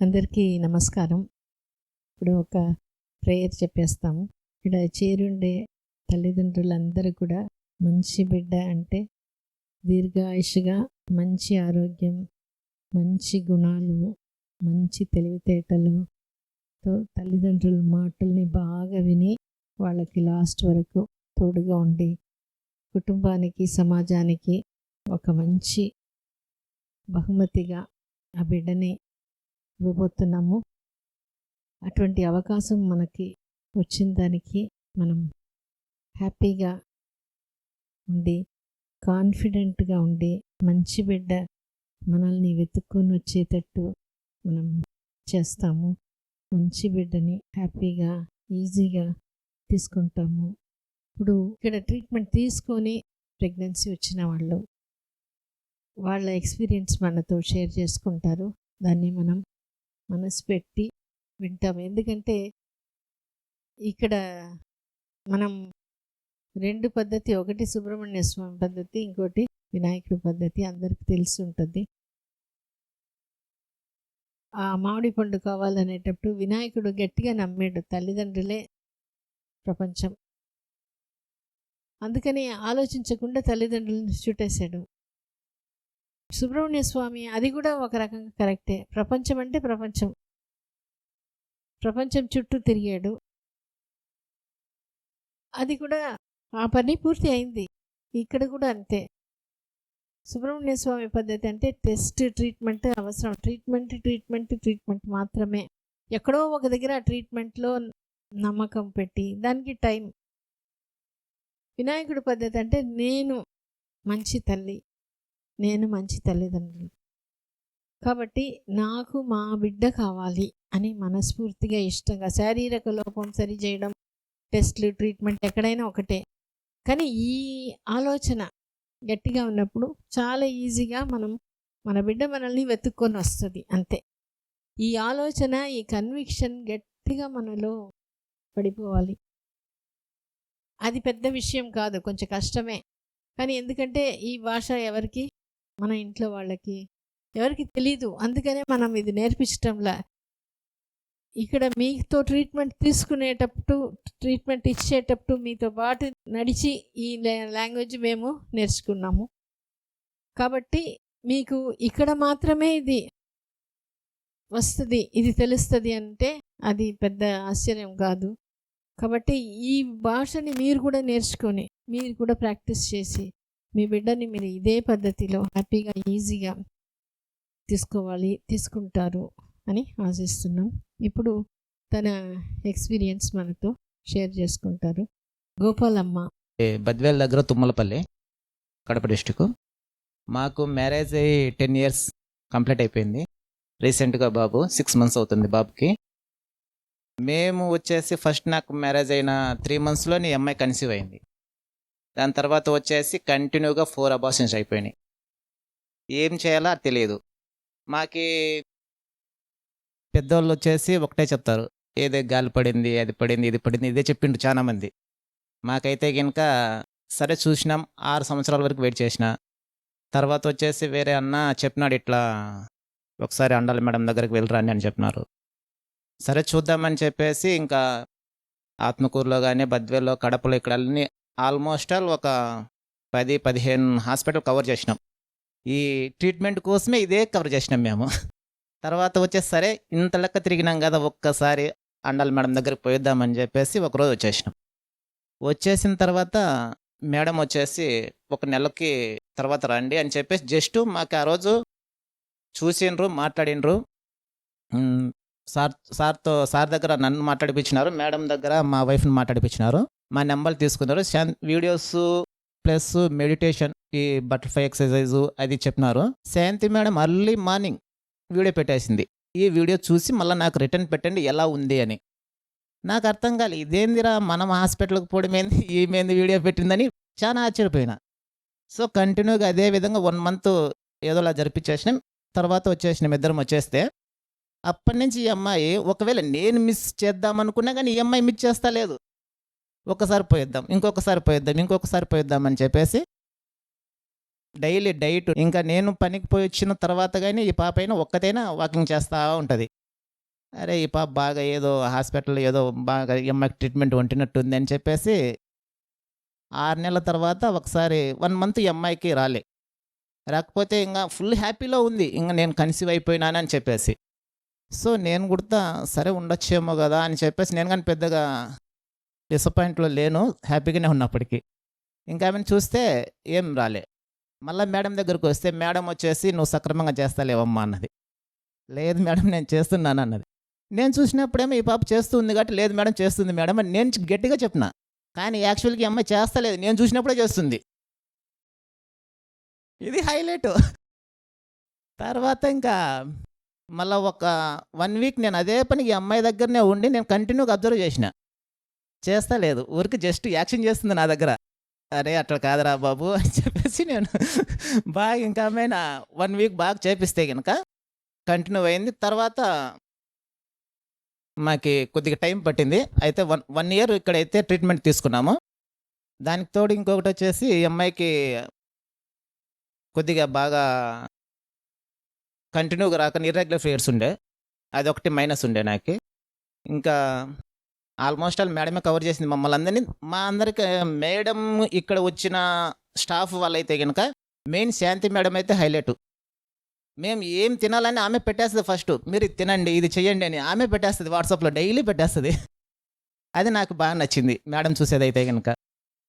అందరికీ నమస్కారం. ఇప్పుడు ఒక ప్రేయర్ చెప్పేస్తాము. ఇక్కడ చేరుండే తల్లిదండ్రులందరూ కూడా మంచి బిడ్డ అంటే దీర్ఘాయుషుగా మంచి ఆరోగ్యం మంచి గుణాలు మంచి తెలివితేటలుతో తల్లిదండ్రుల మాటల్ని బాగా విని వాళ్ళకి లాస్ట్ వరకు తోడుగా ఉండి కుటుంబానికి సమాజానికి ఒక మంచి బహుమతిగా ఆ బిడ్డని ఇవ్వబోతున్నాము. అటువంటి అవకాశం మనకి వచ్చిన దానికి మనం హ్యాపీగా ఉండి కాన్ఫిడెంట్గా ఉండి మంచి బిడ్డ మనల్ని వెతుక్కొని వచ్చేటట్టు మనం చేస్తాము. మంచి బిడ్డని హ్యాపీగా ఈజీగా తీసుకుంటాము. ఇప్పుడు ఇక్కడ ట్రీట్మెంట్ తీసుకొని ప్రెగ్నెన్సీ వచ్చిన వాళ్ళు వాళ్ళ ఎక్స్పీరియన్స్ మనతో షేర్ చేసుకుంటారు. దాన్ని మనం మనసు పెట్టి వింటాం. ఎందుకంటే ఇక్కడ మనం రెండు పద్ధతి ఒకటి సుబ్రహ్మణ్య స్వామి పద్ధతి ఇంకోటి వినాయకుడి పద్ధతి అందరికీ తెలిసి ఉంటుంది. ఆ మామిడి పండు కావాలనేటప్పుడు వినాయకుడు గట్టిగా నమ్మాడు తల్లిదండ్రులే ప్రపంచం. అందుకని ఆలోచించకుండా తల్లిదండ్రులను చుట్టేశాడు. సుబ్రహ్మణ్య స్వామి అది కూడా ఒక రకంగా కరెక్టే. ప్రపంచం అంటే ప్రపంచం. ప్రపంచం చుట్టూ తిరిగాడు. అది కూడా ఆ పని పూర్తి అయింది. ఇక్కడ కూడా అంతే. సుబ్రహ్మణ్య స్వామి పద్ధతి అంటే టెస్ట్ ట్రీట్మెంట్ అవసరం. ట్రీట్మెంట్ ట్రీట్మెంట్ ట్రీట్మెంట్ మాత్రమే. ఎక్కడో ఒక దగ్గర ఆ ట్రీట్మెంట్లో నమ్మకం పెట్టి దానికి టైం. వినాయకుడి పద్ధతి అంటే నేను మంచి తల్లి. నేను మంచి తల్లిదండ్రులు. కాబట్టి నాకు మా బిడ్డ కావాలి అని మనస్ఫూర్తిగా ఇష్టంగా శారీరక లోపం సరి చేయడం టెస్ట్లు ట్రీట్మెంట్ ఎక్కడైనా ఒకటే. కానీ ఈ ఆలోచన గట్టిగా ఉన్నప్పుడు చాలా ఈజీగా మనం మన బిడ్డ మనల్ని వెతుక్కొని వస్తుంది అంతే. ఈ ఆలోచన ఈ కన్విక్షన్ గట్టిగా మనలో పడిపోవాలి. అది పెద్ద విషయం కాదు కొంచెం కష్టమే. కానీ ఎందుకంటే ఈ భాష ఎవరికి మన ఇంట్లో వాళ్ళకి ఎవరికి తెలీదు. అందుకనే మనం ఇది నేర్పించటంలా. ఇక్కడ మీతో ట్రీట్మెంట్ తీసుకునేటప్పుడు ట్రీట్మెంట్ ఇచ్చేటప్పుడు మీతో పాటు నడిచి ఈ లాంగ్వేజ్ మేము నేర్చుకున్నాము. కాబట్టి మీకు ఇక్కడ మాత్రమే ఇది వస్తుంది ఇది తెలుస్తుంది అంటే అది పెద్ద ఆశ్చర్యం కాదు. కాబట్టి ఈ భాషని మీరు కూడా నేర్చుకొని మీరు కూడా ప్రాక్టీస్ చేసి మీ బిడ్డని మీరు ఇదే పద్ధతిలో హ్యాపీగా ఈజీగా తీసుకోవాలి తీసుకుంటారు అని ఆశిస్తున్నాం. ఇప్పుడు తన ఎక్స్పీరియన్స్ మనతో షేర్ చేసుకుంటారు. గోపాలమ్మ. బద్వేల్ దగ్గర తుమ్మలపల్లి కడప డిస్టిక్. మాకు మ్యారేజ్ అయ్యి టెన్ ఇయర్స్ కంప్లీట్ అయిపోయింది. రీసెంట్గా బాబు సిక్స్ మంత్స్ అవుతుంది బాబుకి. మేము వచ్చేసి ఫస్ట్ నాకు మ్యారేజ్ అయిన త్రీ మంత్స్లో నీ అమ్మాయి కన్సీవ్ అయింది. దాని తర్వాత వచ్చేసి కంటిన్యూగా ఫోర్ అబార్షన్స్ అయిపోయినాయి. ఏం చేయాలో తెలియదు. మాకి పెద్దోళ్ళు వచ్చేసి ఒకటే చెప్తారు. ఏదో గాలి పడింది అది పడింది ఇది పడింది ఇదే చెప్పిండు చాలామంది మాకైతే కనుక సరే చూసినాం ఆరు సంవత్సరాల వరకు వెయిట్ చేసిన. తర్వాత వచ్చేసి వేరే అన్న చెప్పినాడు ఇట్లా ఒకసారి అండాలి మేడం దగ్గరికి వెళ్ళరాని అని చెప్పినారు. సరే చూద్దామని చెప్పేసి ఇంకా ఆత్మకూరులో కానీ బద్వేల్లో కడపలో ఇక్కడ అన్ని ఆల్మోస్ట్ ఆల్ ఒక పది పదిహేను హాస్పిటల్ కవర్ చేసినాం. ఈ ట్రీట్మెంట్ కోసమే ఇదే కవర్ చేసినాం మేము. తర్వాత వచ్చేసి సరే ఇంత లెక్క తిరిగినాం కదా ఒక్కసారి అండల్ మేడం దగ్గరికి పోయిద్దామని చెప్పేసి ఒకరోజు వచ్చేసినాం. వచ్చేసిన తర్వాత మేడం వచ్చేసి ఒక నెలకి తర్వాత రండి అని చెప్పేసి జస్ట్ మాకు ఆ రోజు చూసిండ్రు మాట్లాడిండ్రు. సార్ సార్తో సార్ దగ్గర నన్ను మాట్లాడిపించినారు మేడం దగ్గర మా వైఫ్ని మాట్లాడిపించినారు. మా నెంబర్లు తీసుకున్నారు. శాన్- వీడియోస్ ప్లస్ మెడిటేషన్ ఈ బటర్ఫ్లై ఎక్సర్సైజ్ అది చెప్పినారు. Shanti madam early morning video పెట్టేసింది. ఈ వీడియో చూసి మళ్ళీ నాకు రిటర్న్ పెట్టండి ఎలా ఉంది అని. నాకు అర్థం కాలే ఇదేందిరా మనం హాస్పిటల్కి పోవడమేంది ఏంది ఈమెంది వీడియో పెట్టిందని చాలా ఆశ్చర్యపోయినా. సో కంటిన్యూగా అదే విధంగా వన్ మంత్ ఏదోలా జరిపించేసినాం. తర్వాత వచ్చేసినాం ఇద్దరం వచ్చేస్తే. అప్పటి నుంచి ఈ అమ్మాయి ఒకవేళ నేను మిస్ చేద్దామనుకున్నా కానీ ఈ అమ్మాయి మిస్ చేస్తా లేదు. ఒకసారి పోయిద్దాం ఇంకొకసారి పోయిద్దాం ఇంకొకసారి పోయిద్దాం అని చెప్పేసి డైలీ డైట్ ఇంకా నేను పనికి పోయి వచ్చిన తర్వాత కానీ ఈ పాప అయినా ఒక్కతైనా వాకింగ్ చేస్తూ ఉంటుంది. అరే ఈ పాప బాగా ఏదో హాస్పిటల్ ఏదో బాగా ఈ అమ్మాయికి ట్రీట్మెంట్ వంటినట్టుంది అని చెప్పేసి ఆరు నెలల తర్వాత ఒకసారి వన్ మంత్ ఈ అమ్మాయికి రాలే. రాకపోతే ఇంకా ఫుల్ హ్యాపీలో ఉంది ఇంకా నేను కన్సీవ్ అయిపోయినానని చెప్పేసి. సో నేను కూడా సరే ఉండొచ్చేమో కదా అని చెప్పేసి నేను కానీ పెద్దగా డిసప్పాయింట్లో లేను హ్యాపీగానే ఉన్నప్పటికీ ఇంకా ఆమెను చూస్తే ఏం రాలే. మళ్ళీ మేడం దగ్గరకు వస్తే మేడం వచ్చేసి నువ్వు సక్రమంగా చేస్తాలేవమ్మా అన్నది. లేదు మేడం నేను చేస్తున్నాను అన్నది. నేను చూసినప్పుడేమో ఈ పాప చేస్తుంది కాబట్టి లేదు మేడం చేస్తుంది మేడం అని నేను గట్టిగా చెప్పిన. కానీ యాక్చువల్గా ఈ అమ్మాయి చేస్తలేదు. నేను చూసినప్పుడే చేస్తుంది. ఇది హైలైట్. తర్వాత ఇంకా మళ్ళీ ఒక వన్ వీక్ నేను అదే పని ఈ అమ్మాయి దగ్గరనే ఉండి నేను కంటిన్యూగా అబ్జర్వ్ చేసిన. చేస్తా లేదు. ఊరికి జస్ట్ యాక్షన్ చేస్తుంది నా దగ్గర. అరే అట్లా కాదురా బాబు అని చెప్పేసి నేను బాగా ఇంకా ఆమె వన్ వీక్ బాగా చేపిస్తే కనుక కంటిన్యూ అయింది. తర్వాత మాకి కొద్దిగా టైం పట్టింది. అయితే వన్ వన్ ఇయర్ ఇక్కడైతే ట్రీట్మెంట్ తీసుకున్నాము. దానికి తోడు ఇంకొకటి వచ్చేసి ఈ అమ్మాయికి కొద్దిగా బాగా కంటిన్యూగా రాక ఇర్రెగ్యులర్ పీరియడ్స్ ఉండే. అది ఒకటి మైనస్ ఉండే నాకు. ఇంకా ఆల్మోస్ట్ ఆల్ మేడమే కవర్ చేసింది మమ్మల్ని అందరినీ మా అందరికి మేడం ఇక్కడ వచ్చిన స్టాఫ్ వాళ్ళైతే కనుక మెయిన్ శాంతి మేడం అయితే హైలైట్. మేము ఏం తినాలని ఆమె పెట్టేస్తుంది ఫస్ట్. మీరు ఇది తినండి ఇది చెయ్యండి అని ఆమె పెట్టేస్తుంది వాట్సాప్లో డైలీ పెట్టేస్తుంది. అది నాకు బాగా నచ్చింది మేడం చూసేది అయితే కనుక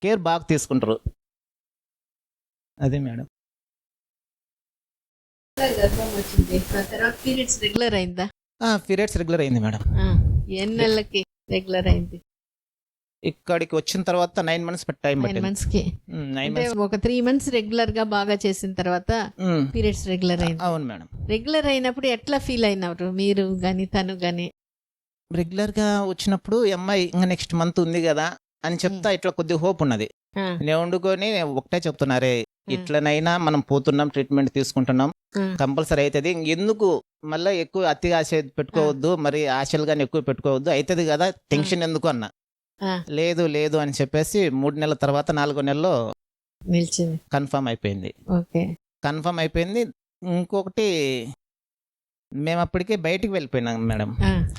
కేర్ బాగా తీసుకుంటారు. అదే మేడం. పీరియడ్స్ రెగ్యులర్ అయిందా? పీరియడ్స్ రెగ్యులర్ అయింది మేడం. ఆ, ఎన్ని నెలలకి రెగ్యులర్ అయింది. ఇక్కడికి వచ్చిన తర్వాత నైన్ మంత్స్ టైం నైన్ మంత్స్కి నైన్ అంటే మంత్స్ ఒక త్రీ మంత్స్ రెగ్యులర్గా బాగా చేసిన తర్వాత పీరియడ్స్ రెగ్యులర్ అయింది. అవును మేడం. రెగ్యులర్ అయినప్పుడు ఎట్లా ఫీల్ అయినవారు మీరు గాని తను గాని? రెగ్యులర్గా వచ్చినప్పుడు ఈ అమ్మాయి ఇంకా నెక్స్ట్ మంత్ ఉంది కదా అని చెప్తా ఇట్లా కొద్దిగా హోప్ ఉన్నది. నేను వండుకొని ఒకటే చెప్తున్నారే ఇట్లనైనా మనం పోతున్నాం ట్రీట్మెంట్ తీసుకుంటున్నాం. కంపల్సరీ అవుతుంది ఎందుకు మళ్ళీ ఎక్కువ అతిగా ఆశ పెట్టుకోవద్దు మరి ఆశలు కానీ ఎక్కువ పెట్టుకోవద్దు అవుతుంది కదా టెన్షన్ ఎందుకు అన్న. లేదు లేదు అని చెప్పేసి మూడు నెలల తర్వాత నాలుగో నెలలో నిలిచింది. కన్ఫర్మ్ అయిపోయింది. ఓకే. కన్ఫర్మ్ అయిపోయింది. ఇంకొకటి మేము అప్పటికే బయటికి వెళ్ళిపోయినాం మేడం.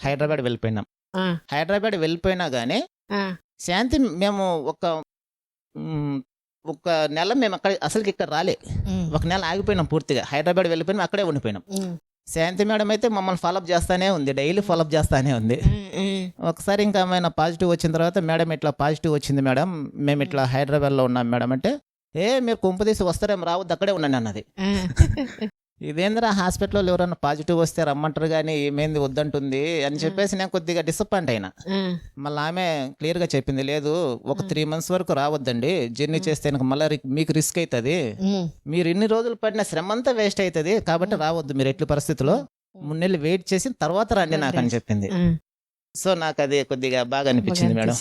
హైదరాబాద్ వెళ్ళిపోయినాం. హైదరాబాద్ వెళ్ళిపోయినా కానీ ఆ, శాంతి మేము ఒక ఒక నెల మేము అక్కడ అసలుకి ఇక్కడ రాలే. ఒక నెల ఆగిపోయినాం పూర్తిగా. హైదరాబాద్ వెళ్ళిపోయినాం అక్కడే ఉండిపోయినాం. శాంతి మేడం అయితే మమ్మల్ని ఫాలోఅప్ చేస్తానే ఉంది డైలీ ఫాలోఅప్ చేస్తానే ఉంది. ఒకసారి ఇంకా ఆమె పాజిటివ్ వచ్చిన తర్వాత మేడం ఇట్లా పాజిటివ్ వచ్చింది మేడం మేము ఇట్లా హైదరాబాద్లో ఉన్నాం మేడం అంటే ఏ మీరు కుంపదీసి వస్తారేం రావద్దు అక్కడే ఉండండి అన్నది. ఇదేంద్రా హాస్పిటల్లో ఎవరైనా పాజిటివ్ వస్తే రమ్మంటారు కానీ ఏమైంది వద్దంటుంది అని చెప్పేసి నేను కొద్దిగా డిసప్పాయింట్ అయినా. మళ్ళీ ఆమె క్లియర్గా చెప్పింది లేదు ఒక త్రీ మంత్స్ వరకు రావద్దండి జర్నీ చేస్తే మళ్ళీ మీకు రిస్క్ అవుతుంది మీరు ఇన్ని రోజులు పడిన శ్రమ అంతా వేస్ట్ అవుతుంది కాబట్టి రావద్దు మీరు ఎట్టి పరిస్థితిలో? మూడు నెలలు వెయిట్ చేసిన తర్వాత రండి నాకు అని చెప్పింది. సో నాకు అది కొద్దిగా బాగా అనిపించింది మేడం.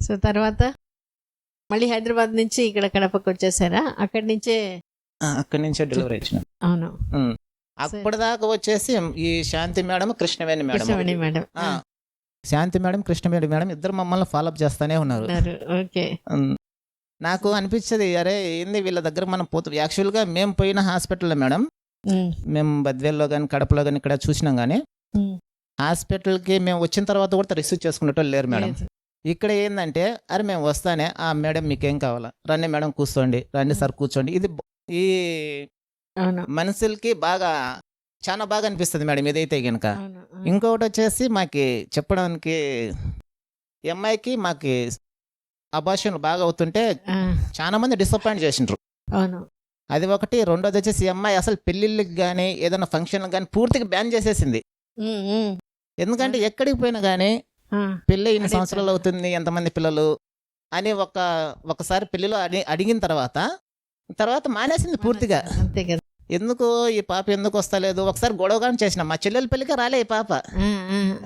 సో తర్వాత మళ్ళీ హైదరాబాద్ నుంచి ఇక్కడ కడపకు వచ్చేసారా? అక్కడి నుంచే అక్కడి నుంచే డెలివరీ ఇచ్చిన. అవును. అప్పటిదాకా వచ్చేసి ఈ Shanti madam Krishnaveni madam madam. Shanti madam Krishnaveni madam ఇద్దరు మమ్మల్ని ఫాలోఅప్ చేస్తానే ఉన్నారు. ఓకే. నాకు అనిపించదు అరే ఏంది వీళ్ళ దగ్గర మనం పోతు యాక్చువల్గా మేము పోయిన హాస్పిటల్లో మేడం మేము బద్వేల్లో కానీ కడపలో కానీ ఇక్కడ చూసినాం కానీ హాస్పిటల్కి మేము వచ్చిన తర్వాత కూడా రిసీవ్ చేసుకునేటోళ్ళు లేరు మేడం. ఇక్కడ ఏంటంటే అరే మేము వస్తానే ఆ మేడం మీకేం కావాలా? రండి మేడం కూర్చోండి. రండి సార్ కూర్చోండి. ఇది ఈ అవును. మనుషులకి బాగా చాలా బాగా అనిపిస్తుంది మేడం ఇదైతే అవును ఆ. ఇంకొకటి వచ్చేసి మాకి చెప్పడానికి ఈ అమ్మాయికి మాకి అభాషణలు బాగా అవుతుంటే ఆ, చాలా మంది డిసప్పాయింట్ చేసిండ్రు. అవును. అది ఒకటి. రెండోది వచ్చేసి ఈ అమ్మాయి అసలు పెళ్ళిళ్ళకి కానీ ఏదైనా ఫంక్షన్లకు కానీ పూర్తిగా బ్యాన్ చేసేసింది. ఉమ్, ఉమ్, ఎందుకంటే ఎక్కడికి పోయినా కానీ ఆ, పెళ్ళి ఇన్ని అదే సంవత్సరాలు కదా. అవుతుంది ఎంతమంది పిల్లలు అని ఒక ఒకసారి పెళ్ళిలో అడి అడిగిన తర్వాత తర్వాత మానేసింది పూర్తిగా. అంతే కదా. ఎందుకు ఈ పాప ఎందుకు వస్తలేదు? ఒకసారి గొడవగానే చేసిన మా చెల్లెల పెళ్ళికి రాలే ఈ పాప.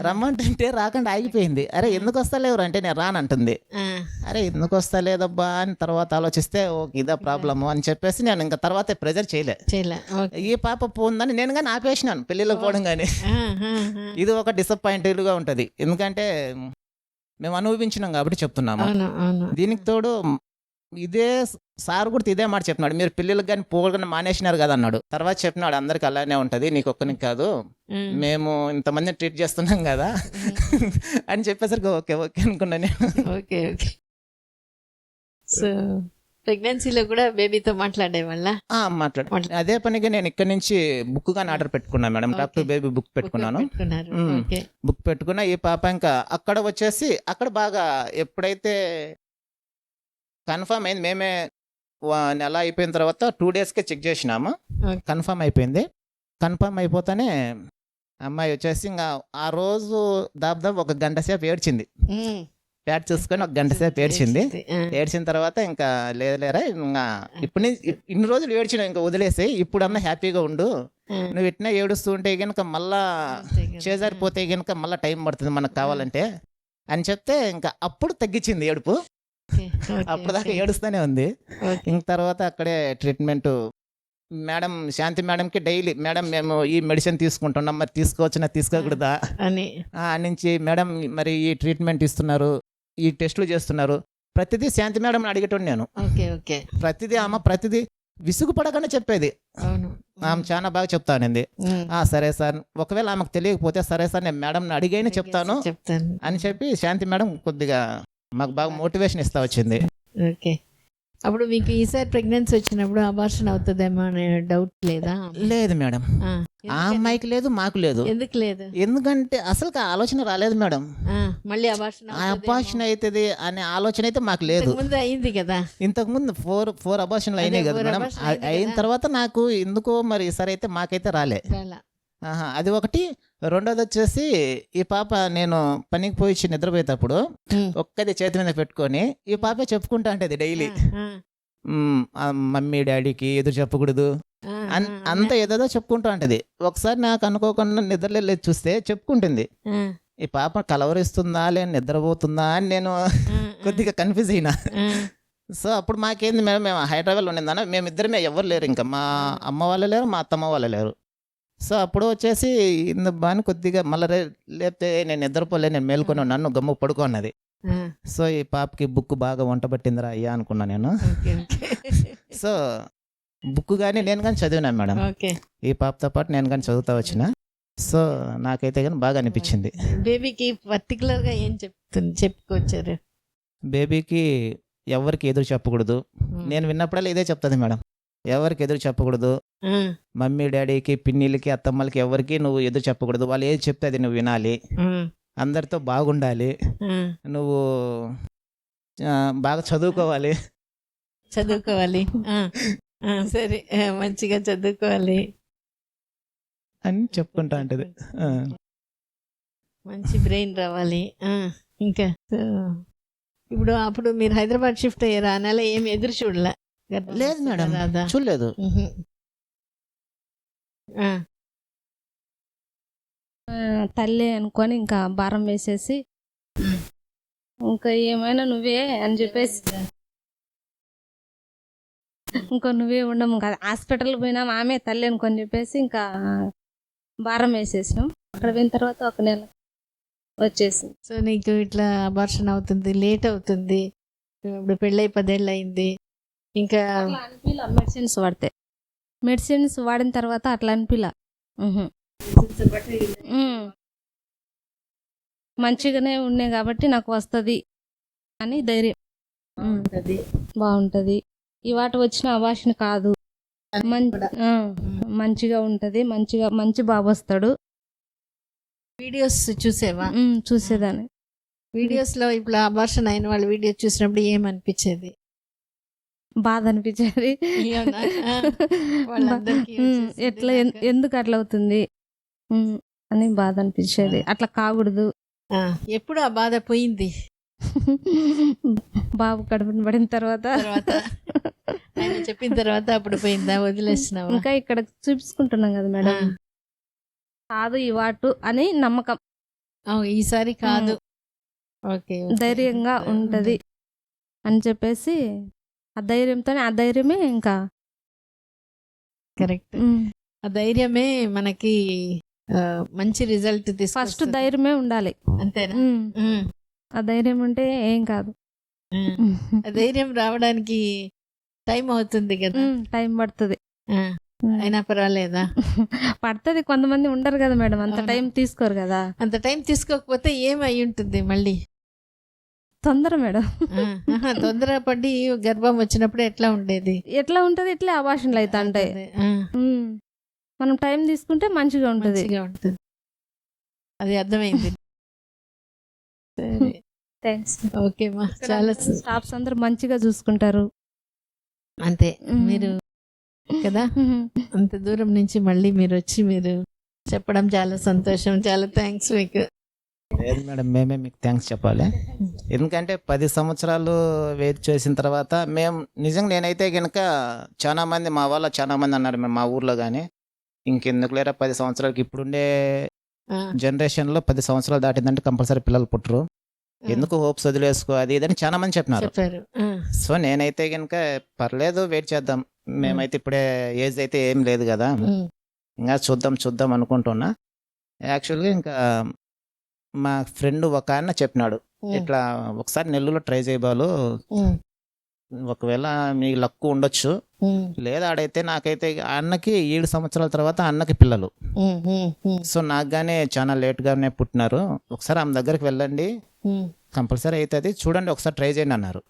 రమ్మంటుంటే రాకుండా ఆగిపోయింది. అరే ఎందుకు వస్తలేరు అంటే నేను రానంటుంది. అరే ఎందుకు వస్తలేదబ్బా అని తర్వాత ఆలోచిస్తే ఓకే ఇదా ప్రాబ్లము అని చెప్పేసి నేను ఇంకా తర్వాత ప్రెజర్ చేయలే. ఈ పాప పోందని నేను కానీ ఆపేసినాను పెళ్ళిళ్ళకి పోవడం కానీ. ఇది ఒక డిసప్పాయింటెడ్గా ఉంటుంది. ఎందుకంటే మేము అనుభవించినాం కాబట్టి చెప్తున్నాము. దీనికి తోడు ఇదే సార్ కూడా ఇదే మాట చెప్పినాడు మీరు పిల్లలకు కానీ పోగొని మానేసినారు కదా అన్నాడు. తర్వాత చెప్పినాడు అందరికి అలానే ఉంటది నీకు ఒక్కనికి కాదు. మేము ఇంతమందిని ట్రీట్ చేస్తున్నాం కదా. అని చెప్పేసరికి ఓకే ఓకే అనుకున్నా నేను. Okay okay. సో ప్రెగ్నెన్సీలో కూడా బేబీతో మాట్లాడే వల్ల ఆ, మాట్లాడు. మాట్లా- అదే పనిగా నేను ఇక్కడ నుంచి బుక్ గాని ఆర్డర్ పెట్టుకున్నాను మేడం. డాక్టర్. బేబీ బుక్ పెట్టుకున్నాను. బుక్ పెట్టుకున్న ఈ పాప ఇంకా అక్కడ వచ్చేసి అక్కడ బాగా ఎప్పుడైతే కన్ఫర్మ్ అయింది మేమే వా- నెల అయిపోయిన తర్వాత టూ డేస్కే చెక్ చేసినాము. కన్ఫర్మ్ అయిపోయింది కన్ఫర్మ్ అయిపోతానే అమ్మాయి వచ్చేసి ఇంకా ఆ రోజు దాదాపు ఒక గంట సేపు ఏడ్చింది. ప్యాడ్ చూసుకొని ఒక గంట సేపు ఏడ్చింది. ఏడ్చిన తర్వాత ఇంకా లేదు లేరా ఇంకా ఇప్పుడు ఇన్ని రోజులు ఏడ్చిన ఇంకా వదిలేసి ఇప్పుడన్నా హ్యాపీగా ఉండు. నువ్వు ఇట్నే ఏడుస్తూ ఉంటే గనుక మళ్ళా. చేజారిపోతే గనుక మళ్ళీ టైం పడుతుంది మనకు కావాలంటే అని చెప్తే ఇంకా అప్పుడు తగ్గించింది ఏడుపు ఓకే, ఓకే, అప్పుడు దాకా ఓకే. ఏడుస్తూనే ఉంది. ఇంక తర్వాత అక్కడే ట్రీట్మెంట్. మేడం శాంతి మేడంకి డైలీ మేడం మేము ఈ మెడిసిన్ తీసుకుంటున్నాం. మరి తీసుకోవచ్చునా తీసుకోకూడదా? అని. ఆ నుంచి మేడం మరి ఈ ట్రీట్మెంట్ ఇస్తున్నారు ఈ టెస్టులు చేస్తున్నారు. ప్రతిదీ శాంతి మేడం అడిగేటోడు నేను. Okay okay. ప్రతిదీ ఆమె ప్రతిదీ విసుగు పడకుండా చెప్పేది. అవును. ఆమె చాలా బాగా చెప్తానండి. ఆ సరే సార్ ఒకవేళ ఆమెకు తెలియకపోతే సరే సార్ నేను మేడంని అడిగైనా చెప్తాను చెప్తాను. అని చెప్పి శాంతి మేడం కొద్దిగా మాకు బాగా మోటివేషన్ ఇస్తా వచ్చింది. ఓకే. అప్పుడు మీకు ఈసారి ప్రెగ్నెన్సీ వచ్చినప్పుడు అబార్షన్ అవుతుందేమో అనే డౌట్ లేదా? లేదు మేడం. ఆ? అమ్మాయికి లేదు మాకు లేదు. ఎందుకు లేదు? ఎందుకంటే అసలు ఆ ఆలోచన రాలేదు మేడం. మళ్ళీ అబార్షన్ అబార్షన్ అవుతుంది అనే ఆలోచన అయితే మాకు లేదు. ముందు అయింది కదా? ఇంతకు ముందు ఫోర్ ఫోర్ అబార్షన్లు అయినాయి కదా మేడం. అయిన. తర్వాత నాకు ఎందుకో మరి ఈసారి అయితే మాకైతే రాలే. అది ఒకటి. రెండోది వచ్చేసి ఈ పాప నేను పనికి పోయి వచ్చి నిద్రపోయేటప్పుడు. ఒక్కది చేతి మీద పెట్టుకొని ఈ పాపే చెప్పుకుంటా ఉంటుంది డైలీ. మమ్మీ డాడీకి ఎదురు చెప్పకూడదు. అంత ఏదేదో చెప్పుకుంటూ ఉంటది ఒకసారి నాకు అనుకోకుండా నిద్రలే చూస్తే చెప్పుకుంటుంది. ఈ పాప కలవరిస్తుందా లేని నిద్రపోతుందా అని నేను కొద్దిగా కన్ఫ్యూజ్ అయినా. సో అప్పుడు మాకేంది మేము మేము హైదరాబాద్లో ఉండిందన్న మేమిద్దరమే ఎవరు లేరు ఇంకా. మా అమ్మ వాళ్ళు లేరు మా అత్తమ్మ వాళ్ళు లేరు. సో అప్పుడు వచ్చేసి ఇందు బాని కొద్దిగా మళ్ళీ లేపితే నేను నిద్రపోలే నేను మేల్కొని నన్ను గమ్ము పడుకోన్నది సో ఈ పాపకి బుక్ బాగా వంట పట్టిందిరా అయ్యా అనుకున్నా నేను. సో బుక్ కానీ నేను కానీ చదివినా మేడం. ఈ పాపతో పాటు నేను కానీ చదువుతా వచ్చిన. సో నాకైతే కానీ బాగా అనిపించింది. బేబీకి పర్టికులర్గా ఏం చెప్తుంది చెప్పుకొచ్చారు? బేబీకి ఎవరికి ఎదురు చెప్పకూడదు. నేను విన్నప్పుడల్లా ఇదే చెప్తుంది మేడం. ఎవరికి ఎదురు చెప్పకూడదు? మమ్మీ డాడీకి పిన్నిలకి అత్తమ్మలకి ఎవరికి నువ్వు ఎదురు చెప్పకూడదు. వాళ్ళు ఏది చెప్తే అది నువ్వు వినాలి. అందరితో బాగుండాలి. నువ్వు బాగా చదువుకోవాలి. చదువుకోవాలి. సరే. మంచిగా చదువుకోవాలి. అని చెప్పుకుంటా ఉంటుంది. మంచి బ్రెయిన్ రావాలి. ఇంకా. ఇప్పుడు అప్పుడు మీరు హైదరాబాద్ షిఫ్ట్ అయ్యారు? ఆ నెల ఏం ఎదురు చూడలే. లేదు మేడం? చూడలేదు. తల్లి అనుకొని ఇంకా భారం వేసేసి ఇంకా ఏమైనా నువ్వే అని చెప్పేసి ఇంకా నువ్వే ఉండము కదా. హాస్పిటల్ పోయినాం ఆమె తల్లి అనుకొని చెప్పేసి ఇంకా భారం వేసేసినాం. అక్కడ పోయిన తర్వాత ఒక నెల వచ్చేసింది. సో నీకు ఇట్లా అబార్షన్ అవుతుంది లేట్ అవుతుంది ఇప్పుడు పెళ్ళై పదేళ్ళు అయింది ఇంకా అనిపిలా మెడిసిన్స్ వాడితే? మెడిసిన్స్ వాడిన తర్వాత అట్లా అనిపిలా. మంచిగానే ఉన్నాయి కాబట్టి నాకు వస్తుంది అని ధైర్యం. బాగుంటది. ఈ వాట వచ్చిన అవాసిన కాదు. మంచిగా ఉంటది. మంచిగా మంచి బాబు వస్తాడు. వీడియోస్ చూసేవా? చూసేదాన్ని. వీడియోస్లో ఇప్పుడు అబార్షన్ అయిన వాళ్ళ వీడియో చూసినప్పుడు ఏమనిపించేది? బాధ అనిపించేది ఎట్లా. ఎందుకు అట్లా అవుతుంది? అని బాధ అనిపించేది అట్లా కాకూడదు. ఎప్పుడు ఆ బాధ పోయింది? బాబు కడుపుని పడిన తర్వాత. ఆయన చెప్పిన తర్వాత అప్పుడు పోయిందా? వదిలేసినావా? ఇంకా ఇక్కడ చూపించుకుంటున్నాం కదా మేడం. కాదు ఈ వాటు అని నమ్మకం. ఈసారి కాదు. ఓకే. ధైర్యంగా ఉంటది. అని చెప్పేసి ఆ ధైర్యంతోనే ఆ ధైర్యమే ఇంకా. కరెక్ట్. ఆ ధైర్యమే మనకి మంచి రిజల్ట్ ఫస్ట్ ధైర్యమే ఉండాలి. అంతేనా. ఆ ధైర్యం ఉంటే ఏం కాదు. ఆ, ధైర్యం రావడానికి టైం అవుతుంది కదా. టైం పడుతుంది. అయినా పర్వాలేదా? పడుతుంది కొంతమంది ఉండరు కదా మేడం. అంత? టైం తీసుకోరు కదా. అంత టైం తీసుకోకపోతే ఏం అయి ఉంటుంది మళ్ళీ? తొందర మేడం. ఆ, ఆహా, తొందరపడి గర్భం వచ్చినప్పుడు ఎట్లా ఉండేది? ఎట్లా ఉంటది? ఇట్లా అభాషణలు అయితే ఉమ్. మనం టైం తీసుకుంటే మంచిగా ఉంటది. అది అర్థమైంది. సరే. థ్యాంక్స్ ఓకేమా చాలా స్టాఫ్స్ అందరూ మంచిగా చూసుకుంటారు. అంతే. మీరు కదా. అంత దూరం నుంచి మళ్ళీ మీరు వచ్చి మీరు చెప్పడం చాలా సంతోషం. చాలా థ్యాంక్స్ మీకు. లేదు మేడం మేమే మీకు థ్యాంక్స్ చెప్పాలి. ఎందుకంటే పది సంవత్సరాలు వెయిట్ చేసిన తర్వాత మేము నిజంగా నేనైతే కనుక చాలా మంది మా వాళ్ళ చాలా మంది అన్నారు మేము మా ఊర్లో కానీ ఇంకెందుకు లేరా పది సంవత్సరాలకి ఇప్పుడుండే జనరేషన్లో పది సంవత్సరాలు దాటిందంటే కంపల్సరీ పిల్లలు పుట్టరు. ఎందుకు హోప్స్ వదిలేసుకో అది ఇదని చాలా మంది చెప్పినారు. సో నేనైతే కనుక పర్లేదు వెయిట్ చేద్దాం. మేమైతే ఇప్పుడే ఏజ్ అయితే ఏం లేదు కదా. ఇంకా చూద్దాం చూద్దాం అనుకుంటున్నా. యాక్చువల్గా ఇంకా మా ఫ్రెండ్ ఒక ఆయన చెప్పినాడు. ఇట్లా ఒకసారి నెల్లూరులో ట్రై చేయబాలు ఒకవేళ మీ లక్కు ఉండొచ్చు. లేదా ఆడైతే నాకైతే అన్నకి ఏడు సంవత్సరాల తర్వాత అన్నకి పిల్లలు. సో నాకు గానే చాలా లేట్గానే పుట్టినారు. ఒకసారి ఆమె దగ్గరికి వెళ్ళండి. కంపల్సరీ అవుతుంది చూడండి ఒకసారి ట్రై చేయండి అన్నారు.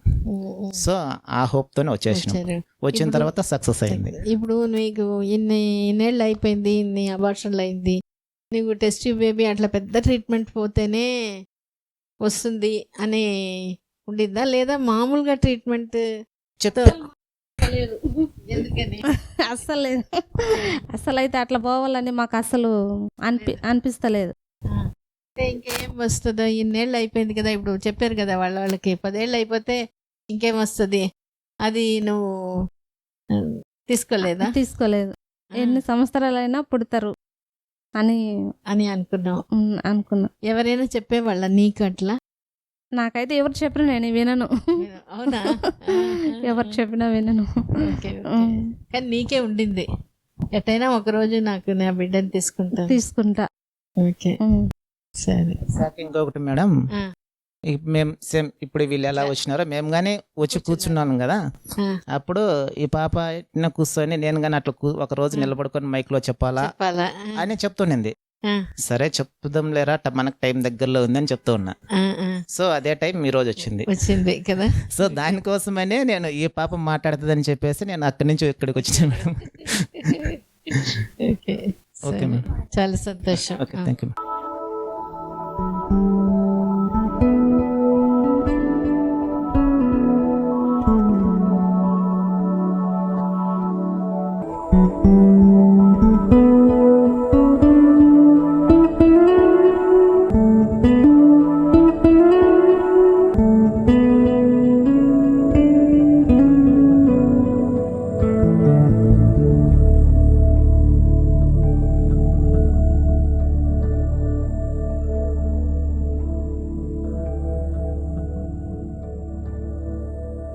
సో ఆ హోప్తోనే వచ్చేసినాం. వచ్చారు. వచ్చిన తర్వాత సక్సెస్ అయింది. ఇప్పుడు నీకు ఇన్ని ఇన్నేళ్ళు అయిపోయింది ఇన్ని అబార్షన్లు అయింది. నీకు టెస్ట్ బేబీ అట్లా పెద్ద ట్రీట్మెంట్ పోతేనే వస్తుంది అని ఉండిద్దా? లేదా మామూలుగా ట్రీట్మెంట్ అస్సలు లేదు అసలు అయితే అట్లా పోవాలని మాకు అసలు అనిపి అనిపిస్తలేదు. అంటే ఇంకేం వస్తుందో? ఇన్నేళ్ళు అయిపోయింది కదా ఇప్పుడు. చెప్పారు కదా వాళ్ళ వాళ్ళకి. పదేళ్ళు అయిపోతే ఇంకేం వస్తుంది? అది నువ్వు తీసుకోలేదా? తీసుకోలేదు. ఎన్ని సంవత్సరాలైనా పుడతారు. అని అని అనుకున్నావు. అనుకున్నా. ఎవరైనా చెప్పేవాళ్ళ నీకు అట్లా? నాకైతే ఎవరు చెప్పినా నేను వినను. అవునా? ఎవరు చెప్పినా వినను. కానీ నీకే ఉండింది. ఎట్టయినా ఒక రోజు నాకు నా బిడ్డని తీసుకుంటాను. తీసుకుంటా. ఓకే. సరే. సార్ ఇంకొకటి మేడం. మేము సేమ్ ఇప్పుడు వీళ్ళు ఎలా వచ్చినారో మేము కానీ వచ్చి కూర్చున్నాను కదా. అప్పుడు ఈ పాప కూర్చొని నేను కానీ అట్లా ఒక రోజు నిలబడుకొని మైక్లో చెప్పాలా? అని చెప్తుండింది. సరే చెప్దాం లేరా మనకు టైం దగ్గరలో ఉందని చెప్తూ ఉన్నా. సో అదే టైం ఈ రోజు వచ్చింది. వచ్చింది కదా. సో దానికోసమనే నేను ఈ పాప మాట్లాడుతుందని చెప్పేసి నేను అక్కడి నుంచి ఇక్కడికి వచ్చిన మేడం. ఓకే. మేడం. చాలా సంతోషం. ఓకే. Thank you